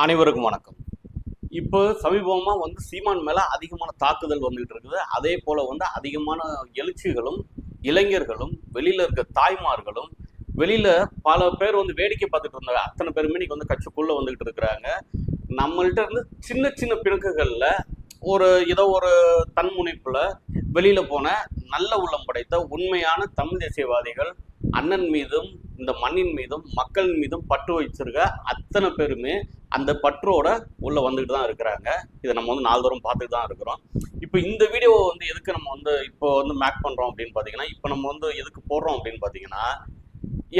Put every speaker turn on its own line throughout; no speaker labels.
அனைவருக்கும் வணக்கம். இப்போ சமீபமாக வந்து சீமான் மேலே அதிகமான தாக்குதல் வந்துகிட்டு இருக்குது. அதே போல் வந்து அதிகமான எழுச்சிகளும் இளைஞர்களும் வெளியில் இருக்க தாய்மார்களும் வெளியில் பல பேர் வந்து வேடிக்கை பார்த்துட்டு இருந்தாங்க. அத்தனை பேருமே இன்னைக்கு வந்து கட்சிக்குள்ளே வந்துகிட்டு இருக்கிறாங்க. நம்மள்கிட்ட இருந்து சின்ன சின்ன பிணக்குகளில் ஒரு ஏதோ ஒரு தன்முனைப்பில் வெளியில் போன நல்ல உள்ளம் படைத்த உண்மையான தமிழ் தேசியவாதிகள் அண்ணன் மீதும் இந்த மண்ணின் மீதும் மக்கள் மீதும் பற்று வச்சிருக்க அத்தனை பேருமே அந்த பற்றோட உள்ள வந்துட்டு தான் இருக்கிறாங்க. இதை நம்ம வந்து நாள்தோறும் பார்த்துட்டு தான் இருக்கிறோம். இப்போ இந்த வீடியோ வந்து எதுக்கு நம்ம வந்து இப்போ வந்து மேக் பண்றோம் அப்படின்னு பார்த்தீங்கன்னா இப்போ நம்ம வந்து எதுக்கு போடுறோம் அப்படின்னு பார்த்தீங்கன்னா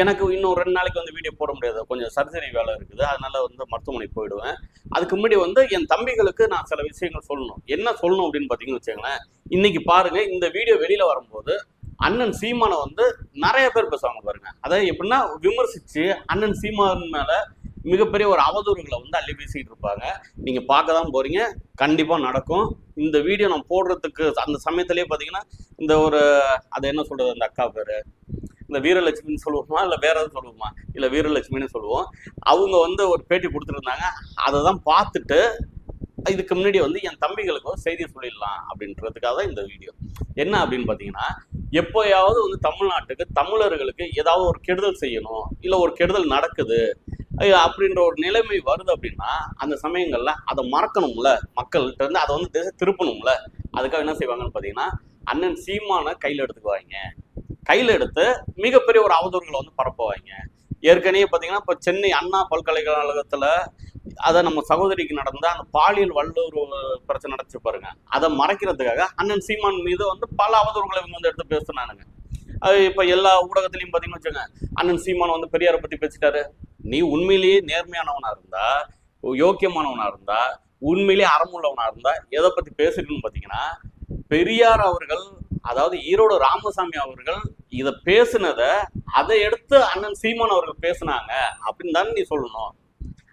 எனக்கு இன்னும் ரெண்டு நாளைக்கு வந்து வீடியோ போட முடியாது. கொஞ்சம் சர்ஜரி வேலை இருக்குது. அதனால வந்து மருத்துவமனை போயிடுவேன். அதுக்கு முன்னாடி வந்து என் தம்பிகளுக்கு நான் சில விஷயங்கள் சொல்லணும். என்ன சொல்லணும் அப்படின்னு பார்த்தீங்கன்னு வச்சுக்கோங்களேன் இன்னைக்கு பாருங்க இந்த வீடியோ வெளியில வரும்போது அண்ணன் சீமானை வந்து நிறைய பேர் பேசுவாங்க பாருங்க. அதாவது எப்படின்னா விமர்சிச்சு அண்ணன் சீமான் மேல மிகப்பெரிய ஒரு அவதூறுகளை வந்து அள்ளி பேசிட்டு இருப்பாங்க. நீங்க பார்க்க தான் போறீங்க. கண்டிப்பா நடக்கும். இந்த வீடியோ நான் போடுறதுக்கு அந்த சமயத்திலேயே பாத்தீங்கன்னா இந்த ஒரு அதை என்ன சொல்றது அந்த அக்கா பேரு? இந்த வீரலட்சுமின்னு சொல்லுவோமா? இல்லை வேற எதுவும் சொல்லுவோமா? இல்லை வீரலட்சுமின்னு சொல்லுவோம். அவங்க வந்து ஒரு பேட்டி கொடுத்துருந்தாங்க. அதை தான் பார்த்துட்டு இதுக்கு முன்னாடி வந்து என் தம்பிகளுக்கு செய்தி சொல்லிடலாம் அப்படின்றதுக்காக தான் இந்த வீடியோ. என்ன அப்படின்னு பார்த்தீங்கன்னா எப்போயாவது வந்து தமிழ்நாட்டுக்கு தமிழர்களுக்கு ஏதாவது ஒரு கெடுதல் செய்யணும் இல்லை ஒரு கெடுதல் நடக்குது அப்படின்ற ஒரு நிலைமை வருது அப்படின்னா அந்த சமயங்கள்ல அதை மறக்கணும்ல. மக்கள்கிட்ட இருந்து அதை வந்து திசை திருப்பணும்ல. அதுக்காக என்ன செய்வாங்கன்னு பார்த்தீங்கன்னா அண்ணன் சீமான கையில் எடுத்துக்குவாங்க. கையில் எடுத்து மிகப்பெரிய ஒரு அவதூறுகளை வந்து பரப்புவாங்க. ஏற்கனவே பார்த்தீங்கன்னா இப்போ சென்னை அண்ணா பல்கலைக்கழகத்தில் அதை நம்ம சகோதரிக்கு நடந்த அந்த பாலியல் வல்லூர் பிரச்சனை நடந்துச்சு பாருங்க. அதை மறைக்கிறதுக்காக அண்ணன் சீமான் மீது வந்து பல அவதூறுகளை இவங்க வந்து எடுத்து பேசுனானுங்க. அது இப்போ எல்லா ஊடகத்துலையும் பார்த்தீங்கன்னு வச்சுக்கோங்க. அண்ணன் சீமான் வந்து பெரியாரை பற்றி பேசிட்டாரு. நீ உண்மையிலேயே நேர்மையானவனா இருந்தா யோக்கியமானவனா இருந்தா உண்மையிலேயே அறமுள்ளவனா இருந்தா எதை பத்தி பேசுறீங்கன்னு பார்த்தீங்கன்னா பெரியார் அவர்கள் அதாவது ஈரோடு ராமசாமி அவர்கள் இதை பேசுனத அதை எடுத்து அண்ணன் சீமான் அவர்கள் பேசுனாங்க அப்படின்னு தானே நீ சொல்லணும்.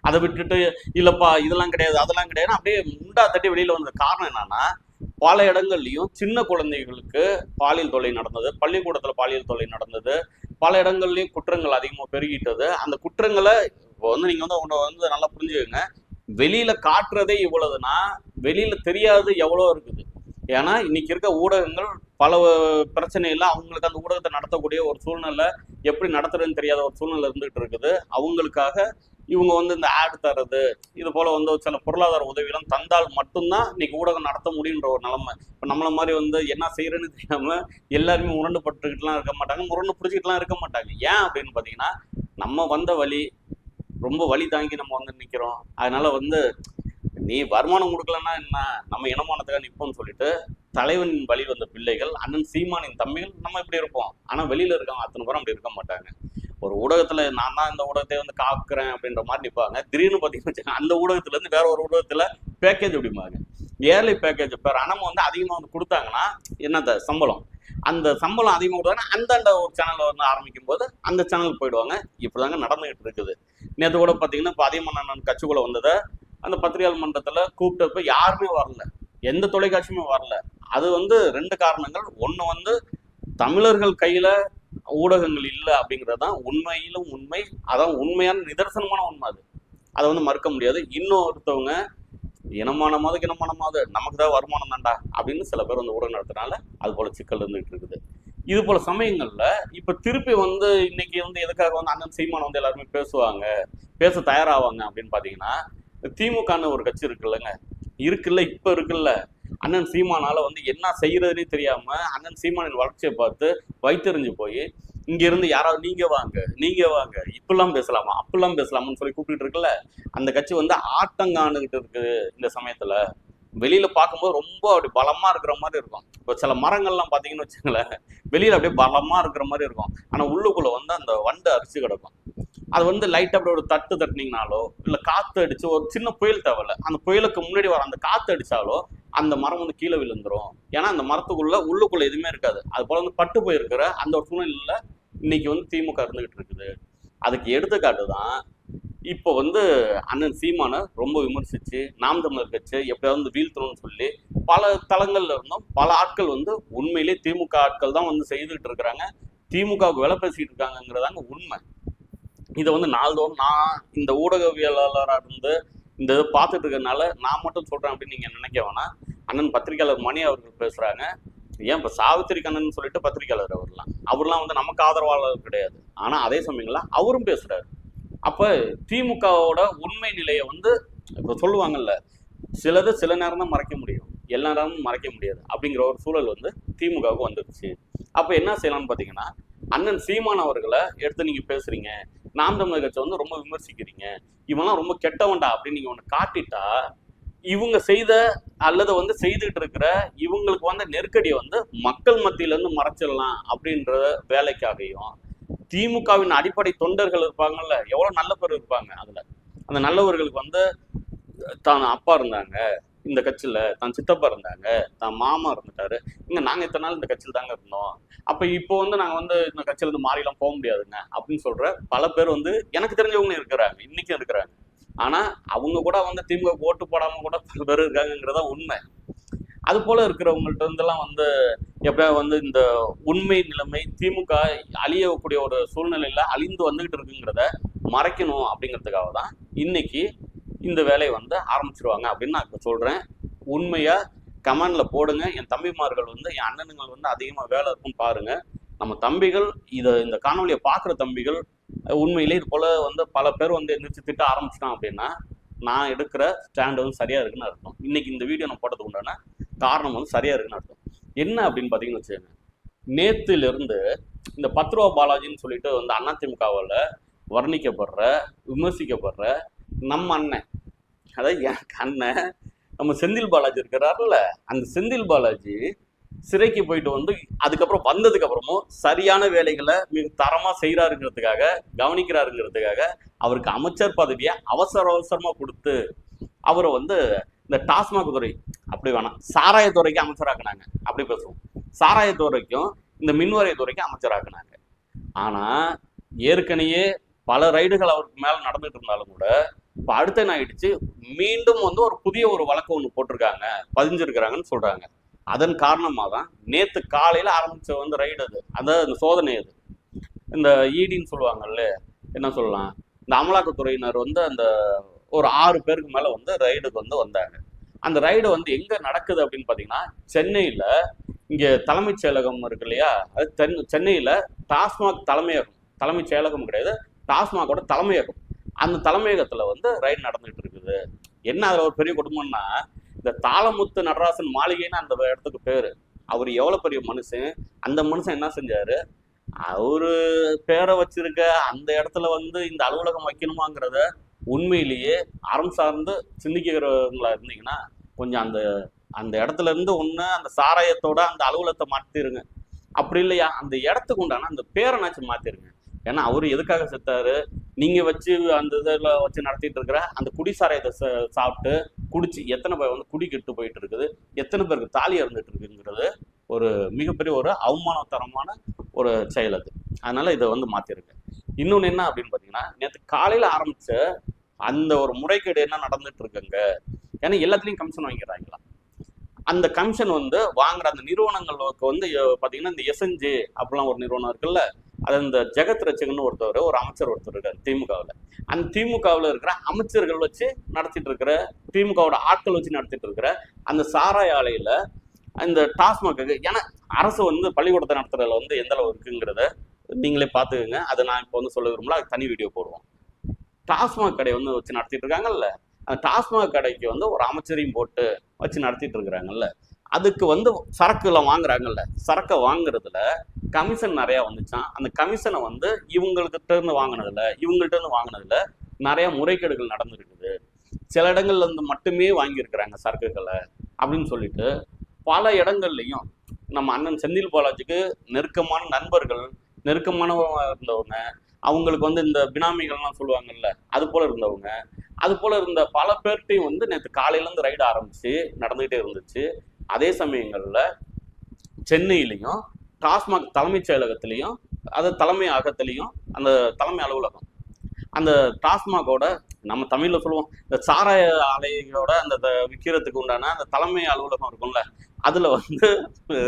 அதை விட்டுட்டு இல்லப்பா இதெல்லாம் கிடையாது அதெல்லாம் கிடையாது அப்படியே முண்டா தட்டி வெளியில வந்த காரணம் என்னன்னா பல இடங்கள்லையும் சின்ன குழந்தைகளுக்கு பாலியல் தொல்லை நடந்தது பள்ளிக்கூடத்தில் பாலியல் தொல்லை நடந்தது பல இடங்கள்லையும் குற்றங்கள் அதிகமாக பெருகிட்டது. அந்த குற்றங்களை இப்போ வந்து நீங்கள் வந்து உங்களை வந்து நல்லா புரிஞ்சுக்கோங்க. வெளியில காட்டுறதே இவ்வளவுனா வெளியில தெரியாது எவ்வளோ இருக்குது. ஏன்னா இன்னைக்கு இருக்க ஊடகங்கள் பல பிரச்சனையில் அவங்களுக்கு அந்த ஊடகத்தை நடத்தக்கூடிய ஒரு சூழ்நிலை எப்படி நடத்துறதுன்னு தெரியாத ஒரு சூழ்நிலை இருந்துகிட்டு இருக்குது. அவங்களுக்காக இவங்க வந்து இந்த ஆடு தர்றது இது போல வந்து சில பொருளாதார உதவிகளும் தந்தால் மட்டும்தான் இன்னைக்கு ஊடகம் நடத்த முடியுன்ற ஒரு நிலைமை. இப்போ நம்மள மாதிரி வந்து என்ன செய்யறேன்னு தெரியாமல் எல்லாருமே முரண்டு பட்டுக்கிட்டுலாம் இருக்க மாட்டாங்க முரண்டு பிடிச்சிக்கிட்டுலாம் இருக்க மாட்டாங்க. ஏன் அப்படின்னு பார்த்தீங்கன்னா நம்ம வந்த வழி ரொம்ப வழி தாங்கி நம்ம வந்து நிற்கிறோம் அதனால வந்து நீ வருமானம் கொடுக்கலன்னா என்ன? நம்ம இனமானத்துக்காக நிற்போம்னு சொல்லிட்டு தலைவனின் வழி வந்த பிள்ளைகள் அண்ணன் சீமானின் தம்பிகள் நம்ம இப்படி இருப்போம். ஆனால் வெளியில் இருக்கவங்க அத்தனை பேரும் அப்படி இருக்க மாட்டாங்க. ஒரு ஊடகத்துல நான் தான் இந்த ஊடகத்தை வந்து காக்குறேன் அப்படின்ற மாதிரி நிற்பாங்க திடீர்னு பார்த்தீங்கன்னா வச்சுக்கோங்க, அந்த ஊடகத்துல இருந்து வேற ஒரு ஊடகத்துல பேக்கேஜ் அப்படிம்பாங்க. இயர்லி பேக்கேஜ் இப்போ ரணம் வந்து அதிகமாக வந்து கொடுத்தாங்கன்னா என்னத்த? சம்பளம். அந்த சம்பளம் அதிகமாக கொடுத்தாங்கன்னா அந்தாண்ட ஒரு சேனல் வந்து ஆரம்பிக்கும் போது அந்த சேனலுக்கு போயிடுவாங்க. இப்படிதாங்க நடந்துகிட்டு இருக்குது. நேற்று கூட பார்த்தீங்கன்னா இப்போ அதிகமான கட்சிக்குள்ள வந்ததை அந்த பத்திரிகையாளர் மன்றத்தில் கூப்பிட்டப்ப யாருமே வரல. எந்த தொலைக்காட்சியுமே வரல. அது வந்து ரெண்டு காரணங்கள். ஒன்று வந்து தமிழர்கள் கையில ஊடகங்கள் இல்லை அப்படிங்கிறது தான் உண்மையிலும் உண்மை. அதான் உண்மையான நிதர்சனமான உண்மை அது. அதை வந்து மறுக்க முடியாது. இன்னொருத்தவங்க இனமானமாவது இனமானமாவது நமக்கு தான் வருமானம் தான்டா அப்படின்னு சில பேர் வந்து ஊடகம் நடத்துனால அது போல சிக்கல் இருந்துகிட்டு இருக்குது. இது போல சமயங்கள்ல இப்ப திருப்பி வந்து இன்னைக்கு வந்து எதுக்காக வந்து அண்ணன் சீமான் வந்து எல்லாருமே பேசுவாங்க பேச தயாராவாங்க அப்படின்னு பாத்தீங்கன்னா திமுகன்னு ஒரு கட்சி இருக்குல்லங்க. இருக்குல்ல இப்ப இருக்குல்ல. அண்ணன் சீமானால வந்து என்ன செய்யறதுனே தெரியாம அண்ணன் சீமானின் வளர்ச்சியை பார்த்து வைத்தெறிஞ்சு போய் இங்க இருந்து யாராவது நீங்க வாங்க நீங்க வாங்க இப்பெல்லாம் பேசலாமா அப்பெல்லாம் பேசலாமான்னு சொல்லி கூப்பிட்டு இருக்குல்ல? அந்த கட்சி வந்து ஆட்டங்கானுகிட்டு இருக்கு இந்த சமயத்துல. வெளியில பார்க்கும்போது ரொம்ப அப்படி பலமா இருக்கிற மாதிரி இருக்கும். இப்போ சில மரங்கள்லாம் பாத்தீங்கன்னு வச்சுங்களேன் வெளியில அப்படியே பலமா இருக்கிற மாதிரி இருக்கும். ஆனா உள்ளுக்குள்ள வந்து அந்த வண்டு அரிசி கிடக்கும். அது வந்து லைட் அப்படி ஒரு தட்டு தட்டினீங்கனாலோ இல்ல காத்து அடிச்சு ஒரு சின்ன புயல் தேவையில்ல அந்த புயலுக்கு முன்னாடி வர அந்த காத்து அடிச்சாலோ அந்த மரம் வந்து கீழே விழுந்துரும். ஏன்னா அந்த மரத்துக்குள்ள உள்ளுக்குள்ள எதுவுமே இருக்காது. அது போல வந்து பட்டு போயிருக்கிற அந்த ஒரு சூழ்நிலையில இன்னைக்கு வந்து திமுக இருந்துகிட்டு இருக்குது. அதுக்கு எடுத்துக்காட்டு தான் இப்போ வந்து அண்ணன் சீமானை ரொம்ப விமர்சிச்சு நாம் தமிழர் கட்சி எப்படியாவது வந்து வீழ்த்தணும்னு சொல்லி பல தளங்கள்ல இருந்தும் பல ஆட்கள் வந்து உண்மையிலே திமுக ஆட்கள் தான் வந்து செய்துகிட்டு இருக்கிறாங்க. திமுகவுக்கு வேலை பேசிட்டு இருக்காங்கங்கிறதாங்க உண்மை. இதை வந்து நாள்தோறும் நான் இந்த ஊடகவியலாளராக இருந்து இந்த இதை பார்த்துட்டு இருக்கறனால நான் மட்டும் சொல்றேன் அப்படின்னு நீங்க நினைக்க வேணாம். அண்ணன் பத்திரிகையாளர் மணி அவர்கள் பேசுறாங்க. ஏன் இப்ப சாவித்திரி கண்ணன் சொல்லிட்டு பத்திரிகையாளர் அவர்லாம். அவர்லாம் வந்து நமக்கு ஆதரவாளர் கிடையாது. ஆனா அதே சமயங்கள அவரும் பேசுறாரு. அப்ப திமுகவோட உண்மை நிலையை வந்து இப்ப சொல்லுவாங்கல்ல சிலது சில நேரம் தான் மறைக்க முடியும். எல்லா நேரமும் மறைக்க முடியாது அப்படிங்கிற ஒரு சூழல் வந்து திமுகவுக்கு வந்துருச்சு. அப்ப என்ன செய்யலாம்னு பாத்தீங்கன்னா அண்ணன் சீமான் அவர்களை எடுத்து நீங்க பேசுறீங்க. நாம் தமிழர் கட்சி வந்து ரொம்ப விமர்சிக்கிறீங்க. இவன்லாம் ரொம்ப கெட்டவன்டா அப்படின்னு நீங்க ஒன்று காட்டிட்டா இவங்க செய்த அல்லது வந்து செய்துகிட்டு இருக்கிற இவங்களுக்கு வந்த நெருக்கடியை வந்து மக்கள் மத்தியில இருந்து மறைச்சிடலாம் அப்படின்ற வேலைக்காகையும் திமுகவின் அடிப்படை தொண்டர்கள் இருப்பாங்கல்ல எவ்வளவு நல்ல பேர் இருப்பாங்க அதுல. அந்த நல்லவர்களுக்கு வந்து தான் அப்பா இருந்தாங்க. இந்த கட்சியில தான் சித்தப்பா இருந்தாங்க தான் மாமா இருந்துட்டாரு. இங்க நாங்க இத்தனை நாள் இந்த கட்சியில் தாங்க இருந்தோம். அப்ப இப்போ வந்து நாங்க வந்து இந்த கட்சியில இருந்து மாறிலாம் போக முடியாதுங்க அப்படின்னு சொல்ற பல பேர் வந்து எனக்கு தெரிஞ்சவங்க இருக்கிறாங்க இன்னைக்கும் இருக்கிறாங்க. ஆனா அவங்க கூட வந்து திமுக ஓட்டு போடாம கூட பல பேர் இருக்காங்கங்கிறதா உண்மை. அது போல இருக்கிறவங்கள்ட்ட இருந்தெல்லாம் வந்து எப்படியா வந்து இந்த உண்மை நிலைமை திமுக அழியக்கூடிய ஒரு சூழ்நிலையில அழிந்து வந்துகிட்டு இருக்குங்கிறத மறைக்கணும் அப்படிங்கிறதுக்காக தான் இன்னைக்கு இந்த வேலையை வந்து ஆரம்பிச்சிருவாங்க அப்படின்னு நான் இப்போ சொல்கிறேன் உண்மையா கமெண்ட்ல போடுங்க. என் தம்பிமார்கள் வந்து என் அண்ணனுங்கள் வந்து அதிகமாக வேலை இருக்கும் பாருங்கள் நம்ம தம்பிகள் இதை இந்த காணொலியை பார்க்குற தம்பிகள் உண்மையிலே இது போல் வந்து பல பேர் வந்து எந்திரிச்சு திட்ட ஆரம்பிச்சிட்டான் அப்படின்னா நான் எடுக்கிற ஸ்டாண்டு வந்து சரியாக இருக்குன்னு அர்த்தம். இன்றைக்கி இந்த வீடியோ நான் போட்டதுக்கு உண்டான காரணம் வந்து சரியாக இருக்குன்னு அர்த்தம். என்ன அப்படின்னு பார்த்தீங்கன்னு வச்சுக்கோங்க. நேற்றுலேருந்து இந்த பத்து ரூபா பாலாஜின்னு சொல்லிட்டு வந்து அதிமுகவில் வர்ணிக்கப்படுற விமர்சிக்கப்படுற நம்ம அண்ணன். அதாவது எனக்கு அண்ணன் நம்ம செந்தில் பாலாஜி இருக்கிறாருல்ல அந்த செந்தில் பாலாஜி சிறைக்கு போயிட்டு வந்து அதுக்கப்புறம் வந்ததுக்கு அப்புறமும் சரியான வேலைகளை மிக தரமா செய்யறாருங்கிறதுக்காக கவனிக்கிறாருங்கிறதுக்காக அவருக்கு அமைச்சர் பதவியை அவசர அவசரமா கொடுத்து அவரை வந்து இந்த டாஸ்மாக் துறை அப்படி வேணாம் சாராயத்துறைக்கு அமைச்சராக்குனாங்க. அப்படி பேசுவோம். சாராயத்துறைக்கும் இந்த மின்வாரியத்துறைக்கும் அமைச்சராக்குனாங்க. ஆனா ஏற்கனவே பல ரைடுகள் அவருக்கு மேல நடந்துட்டு இருந்தாலும் கூட இப்போ அடுத்த என்ன ஆயிடுச்சு மீண்டும் வந்து ஒரு புதிய ஒரு வழக்கு ஒன்று போட்டிருக்காங்க. பதிஞ்சிருக்கிறாங்கன்னு சொல்றாங்க. அதன் காரணமாக தான் நேற்று காலையில் ஆரம்பிச்ச வந்து ரைடு அது. அதாவது இந்த சோதனை அது. இந்த ஈடின்னு சொல்லுவாங்கல்ல என்ன சொல்லலாம்? இந்த அமலாக்கத்துறையினர் வந்து அந்த ஒரு ஆறு பேருக்கு மேலே வந்து ரைடுக்கு வந்து வந்தாங்க. அந்த ரைடு வந்து எங்கே நடக்குது அப்படின்னு பார்த்தீங்கன்னா சென்னையில் இங்கே தலைமைச் செயலகம் இருக்கு இல்லையா? அது தென் சென்னையில் டாஸ்மாக் தலைமையகம். தலைமைச் செயலகம் கிடையாது. டாஸ்மாகோட தலைமையகம். அந்த தலைமையகத்துல வந்து ரைடு நடந்துகிட்டு இருக்குது. என்ன அதுல ஒரு பெரிய குடும்பம்னா இந்த தாளமுத்து நடராசன் மாளிகைன்னு அந்த இடத்துக்கு பேரு. அவர் எவ்வளவு பெரிய மனுஷன்? அந்த மனுஷன் என்ன செஞ்சாரு? அவரு பேரை வச்சிருக்க அந்த இடத்துல வந்து இந்த அலுவலகம் வைக்கணுமாங்கிறத உண்மையிலேயே அறம் சார்ந்து சிந்திக்கிறவங்களா இருந்தீங்கன்னா கொஞ்சம் அந்த அந்த இடத்துல இருந்து ஒண்ணு அந்த சாராயத்தோட அந்த அலுவலகத்தை மாத்திருங்க. அப்படி இல்லையா? அந்த இடத்துக்கு உண்டான அந்த பேரனாச்சும் மாத்திருங்க. ஏன்னா அவரு எதுக்காக செத்தாரு? நீங்க வச்சு அந்த இதில் வச்சு நடத்திட்டு இருக்கிற அந்த குடிசாராயத்தை சாப்பிட்டு குடிச்சு எத்தனை பேர் வந்து குடி கெட்டு போயிட்டு இருக்குது எத்தனை பேருக்கு தாலி இறந்துட்டு இருக்குங்கிறது ஒரு மிகப்பெரிய ஒரு அவமானத்தரமான ஒரு செயல் அது. அதனால இதை வந்து மாற்றிருக்கேன் இன்னொன்னு என்ன அப்படின்னு பாத்தீங்கன்னா நேற்று காலையில ஆரம்பிச்ச அந்த ஒரு முறைகேடு என்ன நடந்துட்டு இருக்குங்க? ஏன்னா எல்லாத்துலயும் கமிஷன் வாங்கிடுறாங்களா? அந்த கமிஷன் வந்து வாங்குற அந்த நிறுவனங்களுக்கு வந்து பார்த்தீங்கன்னா பாத்தீங்கன்னா இந்த எஸ்என்ஜி அப்படிலாம் ஒரு நிறுவனம் இருக்குல்ல அது இந்த ஜெகத் ரச்சகன் ஒருத்தவர் ஒரு அமைச்சர் ஒருத்தர் இருக்கார் திமுகவில். அந்த திமுகவில் இருக்கிற அமைச்சர்கள் வச்சு நடத்திட்டு இருக்கிற திமுகவோட ஆட்கள் வச்சு நடத்திட்டு இருக்கிற அந்த சாராய ஆலையில் இந்த டாஸ்மாக்கு ஏன்னா அரசு வந்து பள்ளிக்கூடத்தை நடத்துறதுல வந்து எந்த அளவு இருக்குங்கிறத நீங்களே பார்த்துக்கோங்க. அதை நான் இப்போ வந்து சொல்ல விரும்பல அது தனி வீடியோ போடுவோம். டாஸ்மாக் கடை வந்து வச்சு நடத்திட்டு இருக்காங்கல்ல அந்த டாஸ்மாக் கடைக்கு வந்து ஒரு அமைச்சரையும் போட்டு வச்சு நடத்திட்டு இருக்கிறாங்கல்ல. அதுக்கு வந்து சரக்குல வாங்குறாங்கல்ல. சரக்கை வாங்குறதுல கமிஷன் நிறைய வந்துச்சான் அந்த கமிஷனை வந்து இவங்கள்கிட்ட இருந்து வாங்கினதுல இவங்கள்ட்ட இருந்து வாங்கினதுல நிறைய முறைகேடுகள் நடந்திருக்குது சில இடங்கள்ல இருந்து மட்டுமே வாங்கியிருக்கிறாங்க சரக்குகளை அப்படின்னு சொல்லிட்டு பல இடங்கள்லையும் நம்ம அண்ணன் செந்தில் பாலாஜிக்கு நெருக்கமான நண்பர்கள் நெருக்கமானவங்க இருந்தவங்க அவங்களுக்கு வந்து இந்த பினாமிகள்லாம் சொல்லுவாங்கல்ல அது போல இருந்தவங்க. அது போல இருந்த பல பேர்கிட்டையும் வந்து நேற்று காலையிலேருந்து ரைடு ஆரம்பிச்சு நடந்துகிட்டே இருந்துச்சு. அதே சமயங்களில் சென்னையிலையும் டாஸ்மாக் தலைமைச் செயலகத்திலையும் அது தலைமை அகத்திலையும் அந்த தலைமை அலுவலகம். அந்த டாஸ்மாகோட நம்ம தமிழில் சொல்லுவோம் இந்த சாராய ஆலையோட அந்த த- விற்கிறதுக்கு உண்டான அந்த தலைமை அலுவலகம் இருக்கும்ல அதில் வந்து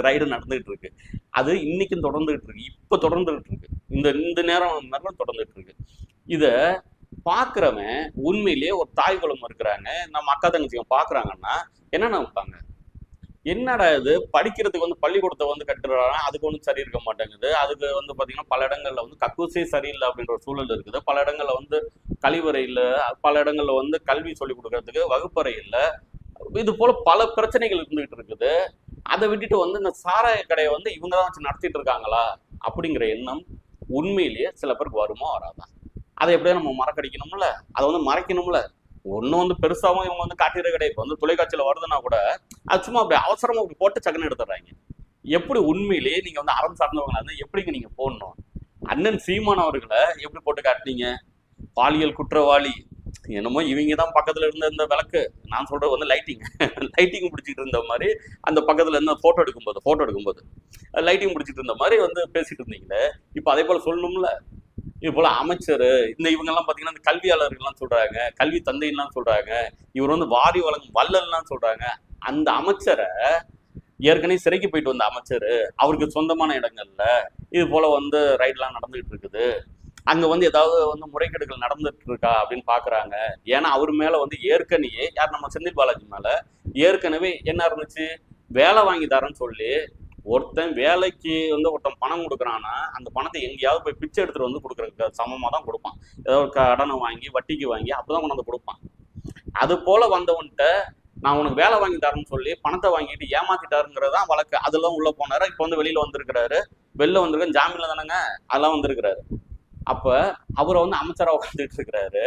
ரைடு நடந்துகிட்டு இருக்கு அது இன்னைக்கும் தொடர்ந்துகிட்டு இருக்கு இப்போ தொடர்ந்துகிட்டு இருக்கு இந்த இந்த நேரம் நேரம் தொடர்ந்துகிட்டு இருக்கு இதை பார்க்குறவன் உண்மையிலேயே ஒரு தாய் குலம் இருக்கிறாங்க நம்ம அக்கா தங்கச்சிங்க பார்க்குறாங்கன்னா என்ன நினைப்பாங்க? என்னடா இது? படிக்கிறதுக்கு வந்து பள்ளிக்கூடத்தை வந்து கட்டுறாங்க அதுக்கு ஒன்றும் சரி இருக்க மாட்டேங்குது. அதுக்கு வந்து பார்த்தீங்கன்னா பல இடங்கள்ல வந்து கக்கூசே சரியில்லை அப்படின்ற ஒரு சூழல் இருக்குது. பல இடங்கள்ல வந்து கழிவறை இல்லை. பல இடங்கள்ல வந்து கல்வி சொல்லிக் கொடுக்கறதுக்கு வகுப்பறை இல்லை. இது போல பல பிரச்சனைகள் இருந்துகிட்டு இருக்குது. அதை விட்டுட்டு வந்து இந்த சாராய கடையை வந்து இவங்க தான் வச்சு நடத்திட்டு இருக்காங்களா? அப்படிங்கிற எண்ணம் உண்மையிலேயே சில பேருக்கு வருமா வராதான் அதை எப்படியோ நம்ம மறக்கடிக்கணும்ல? அதை வந்து மறைக்கணும்ல? ஒன்றும் வந்து பெருசாகவும் இவங்க வந்து காட்டிற கிடையாது. இப்போ வந்து தொலைக்காட்சியில் வருதுன்னா கூட அது சும்மா அப்படி அவசரமாக அப்படி போட்டு சக்கன்னு எடுத்துடுறாங்க. எப்படி உண்மையிலேயே நீங்க வந்து அறம் சார்ந்தவங்களா இருந்தால் எப்படிங்க நீங்க போடணும்? அண்ணன் சீமான் அவர்களை எப்படி போட்டு காட்டுனீங்க? பாலியல் குற்றவாளி. என்னமோ இவங்க தான் பக்கத்துல இருந்த இந்த விளக்கு. நான் சொல்றது வந்து லைட்டிங் லைட்டிங் பிடிச்சிட்டு இருந்த மாதிரி அந்த பக்கத்துல இருந்த போட்டோ எடுக்கும்போது போட்டோ எடுக்கும்போது. லைட்டிங் பிடிச்சிட்டு இருந்த மாதிரி வந்து பேசிட்டு இருந்தீங்களே. இப்போ அதே போல சொல்லணும்ல. இது போல அமைச்சர் இந்த இவங்கெல்லாம் பாத்தீங்கன்னா இந்த கல்வியாளர்கள்லாம் சொல்றாங்க கல்வி தந்தைலாம் சொல்றாங்க இவர் வந்து வாரி வழங்கும் வல்லல்லாம் சொல்றாங்க. அந்த அமைச்சரை ஏற்கனவே சிறைக்கு போயிட்டு வந்த அமைச்சர் அவருக்கு சொந்தமான இடங்கள்ல இது போல வந்து ரைட்லாம் நடந்துகிட்டு இருக்குது. அங்க வந்து ஏதாவது வந்து முறைகேடுகள் நடந்துட்டு இருக்கா அப்படின்னு பாக்குறாங்க. ஏன்னா அவர் மேல வந்து ஏற்கனவே யார் நம்ம செந்தில் பாலாஜி மேல ஏற்கனவே என்ன இருந்துச்சு? வேலை வாங்கி தரேன்னு சொல்லி ஒருத்தன் வேலைக்கு வந்து ஒருத்தன் பணம் கொடுக்குறான்னா அந்த பணத்தை எங்கேயாவது போய் பிச்சை எடுத்துட்டு வந்து கொடுக்குறதுக்கு சமமாக தான் கொடுப்பான். ஏதோ ஒரு கடனை வாங்கி வட்டிக்கு வாங்கி அப்பதான் கொண்டு கொண்டாந்து கொடுப்பான். அது போல வந்தவன்கிட்ட நான் உனக்கு வேலை வாங்கி தரேன்னு சொல்லி பணத்தை வாங்கிட்டு ஏமாத்திட்டாருங்கிறது தான் வழக்கு. அதெல்லாம் உள்ள போனாரு. இப்போ வந்து வெளியில வந்திருக்கிறாரு. வெளில வந்திருக்க ஜாமீன்ல தானேங்க அதெல்லாம் வந்திருக்கிறாரு. அப்ப அவரை வந்து அமைச்சராக உட்காந்துட்டு இருக்கிறாரு.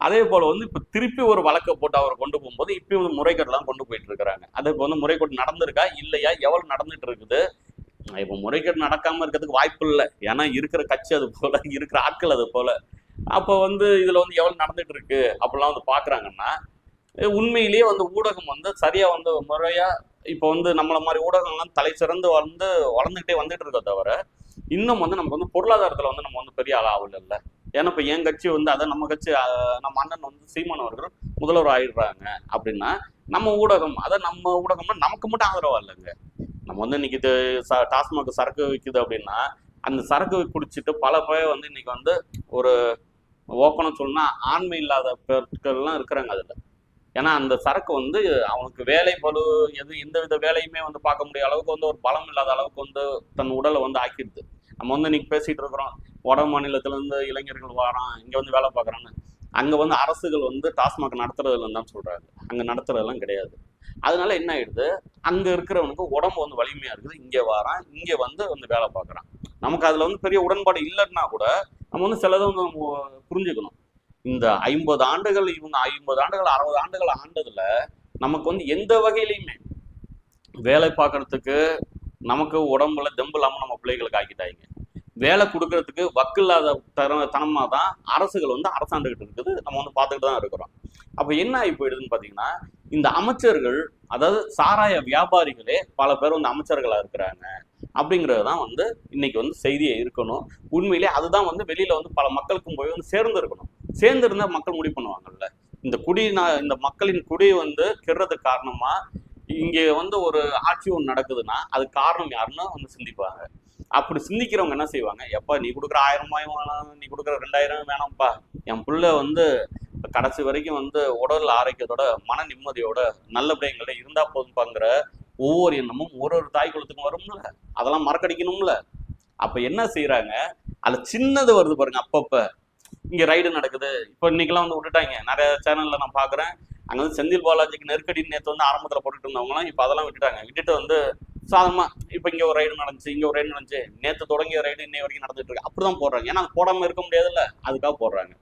அதே போல வந்து இப்ப திருப்பி ஒரு வழக்கை போட்டு அவரை கொண்டு போகும்போது இப்பயும் வந்து முறைகேடுலாம் கொண்டு போயிட்டு இருக்கிறாங்க. அது இப்போ வந்து முறைகேடு நடந்திருக்கா? இல்லையா? எவ்வளவு நடந்துட்டு இருக்குது? இப்போ முறைகேடு நடக்காம இருக்கிறதுக்கு வாய்ப்பு இல்லை. ஏன்னா இருக்கிற கட்சி அது போல இருக்கிற ஆட்கள் அது போல. அப்போ வந்து இதுல வந்து எவ்வளவு நடந்துட்டு இருக்கு? அப்படிலாம் வந்து பாக்குறாங்கன்னா உண்மையிலேயே வந்து ஊடகம் வந்து சரியா வந்து முறையா இப்போ வந்து நம்மள மாதிரி ஊடகங்கள்லாம் தலை சிறந்து வளர்ந்து வளர்ந்துகிட்டே வந்துட்டு இருக்க தவிர இன்னும் வந்து நமக்கு வந்து பொருளாதாரத்துல வந்து நம்ம வந்து பெரிய ஆள் ஆகல இல்ல ஏன்னா இப்போ என் கட்சி வந்து அதை நம்ம கட்சி நம்ம அண்ணன் வந்து சீமான் அவர்கள் முதல்வர் ஆயிடுறாங்க அப்படின்னா நம்ம ஊடகம் அதை நம்ம ஊடகம்னா நமக்கு மட்டும் ஆதரவா இல்லைங்க. நம்ம வந்து இன்னைக்கு இது டாஸ்மாக் சரக்கு விற்குது அப்படின்னா அந்த சரக்கு குடிச்சிட்டு பல பேர் வந்து இன்னைக்கு வந்து ஒரு ஓப்பனா சொல்லணும்னா ஆண்மை இல்லாத பெண்கள்லாம் இருக்கிறாங்க அதுல. ஏன்னா அந்த சரக்கு வந்து அவனுக்கு வேலை பளு எது எந்த வித வேலையுமே வந்து பார்க்க முடியாத அளவுக்கு வந்து ஒரு பலம் இல்லாத அளவுக்கு வந்து தன் உடலை வந்து ஆக்கிடுது. நம்ம வந்து இன்னைக்கு பேசிட்டு இருக்கிறோம் வட மாநிலத்துல இருந்து இளைஞர்கள் வரான் இங்கே வந்து வேலை பார்க்குறான்னு. அங்கே வந்து அரசுகள் வந்து டாஸ்மாக் நடத்துறதுல தான் சொல்கிறாங்க அங்கே நடத்துறதெல்லாம் கிடையாது. அதனால என்ன ஆயிடுது? அங்க இருக்கிறவனுக்கு உடம்பு வந்து வலிமையா இருக்குது. இங்க வரான் இங்க வந்து வந்து வேலை பார்க்கறான். நமக்கு அதுல வந்து பெரிய உடன்பாடு இல்லைன்னா கூட நம்ம வந்து சிலதை வந்து புரிஞ்சுக்கணும். இந்த ஐம்பது ஆண்டுகள் இவங்க ஐம்பது ஆண்டுகள் அறுபது ஆண்டுகள் ஆண்டதுல நமக்கு வந்து எந்த வகையிலையுமே வேலை பார்க்கறதுக்கு நமக்கு உடம்புல தெம்பு இல்லாமல் நம்ம பிள்ளைகளுக்கு ஆக்கிட்டாங்க. வேலை கொடுக்கறதுக்கு வக்கு இல்லாத தர தனமாக தான் அரசுகள் வந்து அரசாண்டுகிட்டு இருக்குது. நம்ம வந்து பார்த்துக்கிட்டு தான் இருக்கிறோம். அப்போ என்ன ஆகி போயிடுதுன்னு பார்த்தீங்கன்னா இந்த அமைச்சர்கள் அதாவது சாராய வியாபாரிகளே பல பேர் வந்து அமைச்சர்களாக இருக்கிறாங்க அப்படிங்கிறது தான் வந்து இன்னைக்கு வந்து செய்தியை இருக்கணும். உண்மையிலே அதுதான் வந்து வெளியில் வந்து பல மக்களுக்கும் போய் வந்து சேர்ந்து இருக்கணும் சேர்ந்து இருந்தா மக்கள் முடிவு பண்ணுவாங்கல்ல. இந்த குடி நான் இந்த மக்களின் குடி வந்து கெடுறதுக்கு காரணமா இங்க வந்து ஒரு ஆட்சி ஒன்று நடக்குதுன்னா அது காரணம் யாருன்னா வந்து சிந்திப்பாங்க. அப்படி சிந்திக்கிறவங்க என்ன செய்வாங்க? எப்பா நீ கொடுக்குற ஆயிரம் ரூபாய் வேணாம் நீ கொடுக்குற ரெண்டாயிரம் வேணாம்ப்பா. என் புள்ள வந்து கடைசி வரைக்கும் வந்து உடல் ஆரோக்கியத்தோட மன நிம்மதியோட நல்லபடியாக எங்கள்ட்ட இருந்தா போதும்பாங்கிற ஒவ்வொரு எண்ணமும் ஒரு ஒரு தாய் குலத்துக்கும் வரும்ல. அதெல்லாம் மறக்கடிக்கணும்ல. அப்ப என்ன செய்யறாங்க அதுல சின்னது வருது பாருங்க அப்பப்ப. இங்க ரைடு நடக்குது. இப்போ இன்னைக்கெல்லாம் வந்து விட்டுட்டாங்க. நிறைய சேனல்ல நான் பாக்குறேன். அங்க வந்து செந்தில் பாலாஜிக்கு நெருக்கடி நேத்து வந்து ஆரம்பத்துல போட்டுட்டு இருந்தவங்களாம் இப்ப அதெல்லாம் விட்டுட்டாங்க. விட்டுட்டு வந்து சாதமா இப்ப இங்க ஒரு ரைடு நடந்துச்சு இங்க ஒரு ரைடு நடந்துச்சு. நேத்து தொடங்கிய ரைடு இன்னை வரைக்கும் நடந்துட்டு இருக்கு. அப்படிதான் போடுறாங்க. ஏன்னா போடாமல் போடாம இருக்க முடியாதுல்ல. அதுக்காக போடுறாங்க.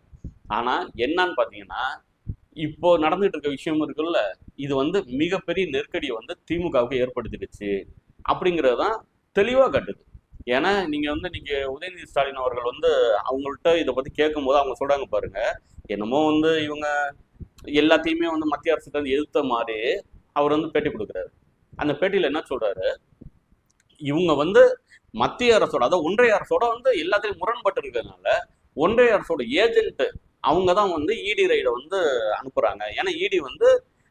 ஆனா என்னன்னு பாத்தீங்கன்னா இப்போ நடந்துட்டு இருக்க விஷயம் இருக்குல்ல. இது வந்து மிகப்பெரிய நெருக்கடியை வந்து திமுகவுக்கு ஏற்படுத்திடுச்சு. அப்படிங்கிறது தான் தெளிவா காட்டுது. ஏன்னா நீங்க வந்து நீங்க உதயநிதி ஸ்டாலின் அவர்கள் வந்து அவங்கள்ட்ட இதை பத்தி கேட்கும்போது அவங்க சொல்றாங்க பாருங்க. என்னமோ வந்து இவங்க எல்லாத்தையுமே வந்து மத்திய அரசுக்கு வந்து எதிர்த்த மாதிரி அவர் வந்து பேட்டி கொடுக்குறாரு. அந்த பேட்டியில என்ன சொல்றாரு? இவங்க வந்து மத்திய அரசோட அதாவது ஒன்றிய அரசோட வந்து எல்லாத்தையும் முரண்பட்டு இருக்கிறதுனால ஒன்றிய அரசோட ஏஜென்ட் அவங்க தான் வந்து இடி ரைடை வந்து அனுப்புறாங்க. ஏன்னா இடி வந்து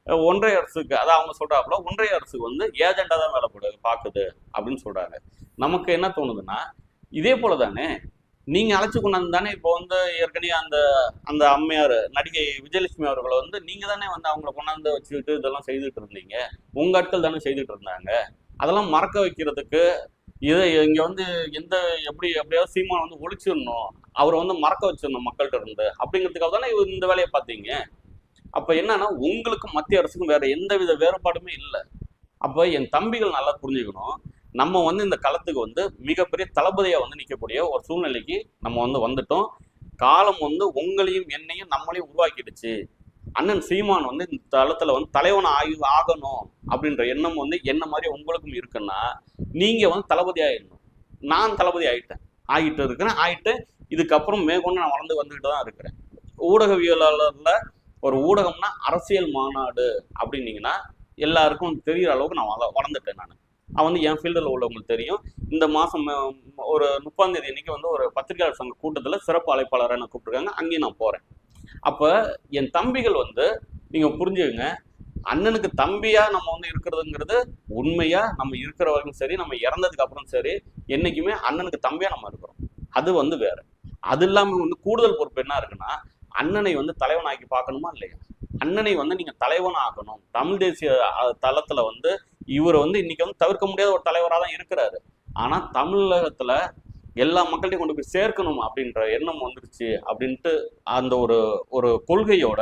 ஒன்றிய அரசுக்கு அதான் அவங்க சொல்கிறாப்புல ஒன்றிய அரசுக்கு வந்து ஏஜெண்டா தான் வேலை போடு பார்க்குது அப்படின்னு சொல்கிறாங்க நமக்கு என்ன தோணுதுன்னா இதே போல தானே நீங்கள் அழைச்சி கொண்டாந்து தானே இப்போ வந்து ஏற்கனவே அந்த அந்த அம்மையார் நடிகை விஜயலட்சுமி அவர்களை வந்து நீங்கள் தானே வந்து அவங்கள கொண்டாந்து வச்சுக்கிட்டு இதெல்லாம் செய்துட்டு இருந்தீங்க. உங்கள் ஆட்கள் தானே செய்துட்டு இருந்தாங்க. அதெல்லாம் மறக்க வைக்கிறதுக்கு இதை இங்கே வந்து எந்த எப்படி எப்படியாவது சீமான் வந்து ஒழிச்சிடணும். அவரை வந்து மறக்க வச்சிடணும் மக்கள்கிட்ட இருந்து. அப்படிங்கிறதுக்காக தானே இந்த வேலையை பார்த்தீங்க? அப்ப என்னன்னா உங்களுக்கும் மத்திய அரசுக்கும் வேற எந்த வித வேறுபாடுமே இல்லை. அப்ப என் தம்பிகள் நல்லா புரிஞ்சுக்கணும். நம்ம வந்து இந்த களத்துக்கு வந்து மிகப்பெரிய தளபதியா வந்து நிற்கக்கூடிய ஒரு சூழ்நிலைக்கு நம்ம வந்து வந்துட்டோம். காலம் வந்து உங்களையும் என்னையும் நம்மளையும் உருவாக்கிடுச்சு. அண்ணன் சீமான் வந்து இந்த தளத்துல வந்து தலைவன் ஆகி ஆகணும் அப்படின்ற எண்ணம் வந்து என்ன மாதிரி உங்களுக்கும் இருக்குன்னா நீங்க வந்து தளபதி ஆயிடணும். நான் தளபதி ஆயிட்டேன். ஆகிட்டு இருக்கிறேன். ஆயிட்டு இதுக்கப்புறம் மேற்கொண்டு நான் வளர்ந்து வந்துகிட்டு தான் இருக்கிறேன். ஊடகவியலாளர்ல ஒரு ஊடகம்னா அரசியல் மாநாடு அப்படின்னீங்கன்னா எல்லாருக்கும் தெரிகிற அளவுக்கு நான் வள வளர்ந்துட்டேன் நான். அவன் வந்து என் ஃபீல்டில் உள்ளவங்களுக்கு தெரியும். இந்த மாதம் ஒரு முப்பாம் தேதி அன்னைக்கு வந்து ஒரு பத்திரிகையாளர் சங்க கூட்டத்தில் சிறப்பு அழைப்பாளராக என்ன கூப்பிட்டுருக்காங்க. அங்கேயும் நான் போகிறேன் அப்போ என் தம்பிகள் வந்து நீங்கள் புரிஞ்சுக்கங்க அண்ணனுக்கு தம்பியா நம்ம வந்து இருக்கிறதுங்கிறது உண்மையா நம்ம இருக்கிற வரைக்கும் சரி நம்ம இறந்ததுக்கு அப்புறம் சரி என்னைக்குமே அண்ணனுக்கு தம்பியா நம்ம இருக்கிறோம். அது வந்து வேற. அது இல்லாமல் வந்து கூடுதல் பொறுப்பு என்ன இருக்குன்னா அண்ணனை வந்து தலைவனாக்கி பார்க்கணுமா இல்லையா? அண்ணனை வந்து நீங்க தலைவன் ஆகணும் தமிழ் தேசிய தளத்தில் தளத்துல வந்து இவர் வந்து இன்னைக்கு வந்து தவிர்க்க முடியாத ஒரு தலைவராக தான் இருக்கிறாரு. ஆனா தமிழகத்துல எல்லா மக்கள்கிட்டையும் கொண்டு போய் சேர்க்கணும் அப்படின்ற எண்ணம் வந்துருச்சு அப்படின்ட்டு அந்த ஒரு ஒரு கொள்கையோட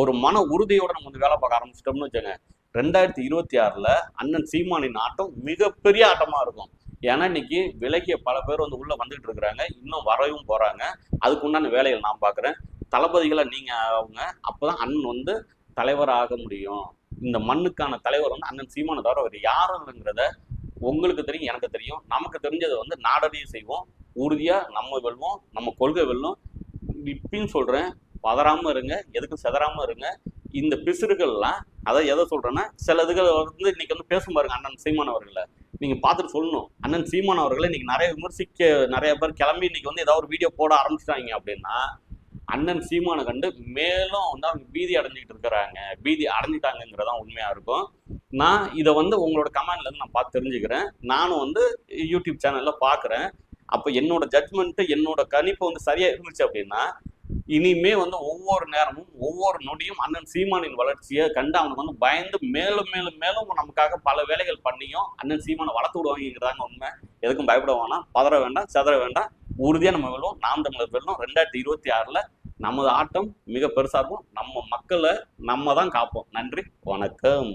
ஒரு மன உறுதியோட நம்ம வந்து வேலை பார்க்க ஆரம்பிச்சிட்டோம்னு வச்சுங்க ரெண்டாயிரத்தி இருபத்தி ஆறுல அண்ணன் சீமானின் ஆட்டம் மிகப்பெரிய ஆட்டமா இருக்கும். ஏன்னா இன்னைக்கு விலகிய பல பேர் வந்து உள்ள வந்துகிட்டு இருக்கிறாங்க. இன்னும் வரவும் போறாங்க. அதுக்கு உண்டான வேலைகள் நான் பார்க்குறேன் தளபதிகளை நீங்கள் அவங்க அப்பதான் அண்ணன் வந்து தலைவர் ஆக முடியும். இந்த மண்ணுக்கான தலைவர் வந்து அண்ணன் சீமானை தவிர அவர் யாரும் இல்லைங்கிறத உங்களுக்கு தெரியும் எனக்கு தெரியும். நமக்கு தெரிஞ்சதை வந்து நாடறிய செய்வோம். உறுதியாக நம்ம வெல்வோம் நம்ம கொள்கை வெல்லும். இப்பயும் சொல்கிறேன் பதறாமல் இருங்க. எதுக்கும் செதறாமல் இருங்க. இந்த பிசுறுகள்லாம் அதை எதை சொல்கிறேன்னா சில இதுகள் வந்து இன்னைக்கு வந்து பேசும் பாருங்க அண்ணன் சீமான் அவர்களை. நீங்கள் பார்த்துட்டு சொல்லணும். அண்ணன் சீமான் அவர்களை இன்னைக்கு நிறைய விமர்சிக்க நிறைய பேர் கிளம்பி இன்னைக்கு வந்து ஏதாவது ஒரு வீடியோ போட ஆரம்பிச்சிட்டாங்க அப்படின்னா அண்ணன் சீமானை கண்டு மேலும் வந்து அவங்க பீதி அடைஞ்சிக்கிட்டு இருக்கிறாங்க. பீதி அடைஞ்சிட்டாங்கிறதான் உண்மையா இருக்கும். நான் இதை வந்து உங்களோட கமெண்ட்லேருந்து நான் பார்த்து தெரிஞ்சுக்கிறேன். நானும் வந்து யூடியூப் சேனல்ல பார்க்குறேன். அப்போ என்னோட ஜட்மெண்ட் என்னோட கணிப்பு வந்து சரியா இருந்துச்சு அப்படின்னா இனிமே வந்து ஒவ்வொரு நேரமும் ஒவ்வொரு நொடியும் அண்ணன் சீமானின் வளர்ச்சியை கண்டு அவனுக்கு வந்து பயந்து மேலும் மேலும் மேலும் நமக்காக பல வேலைகள் பண்ணியும் அண்ணன் சீமானை வளர்த்து விடுவாங்கிறதாங்க உண்மை. எதுக்கும் பயப்பட வேணாம். பதற வேண்டாம் செதற வேண்டாம். உறுதியாக நம்ம வெல்லும் நாம் தமிழர் வெல்லும் ரெண்டாயிரத்தி இருபத்தி ஆறில் நமது ஆட்டம் மிக பெருசாக இருக்கும். நம்ம மக்களை நம்ம தான் காப்போம். நன்றி வணக்கம்.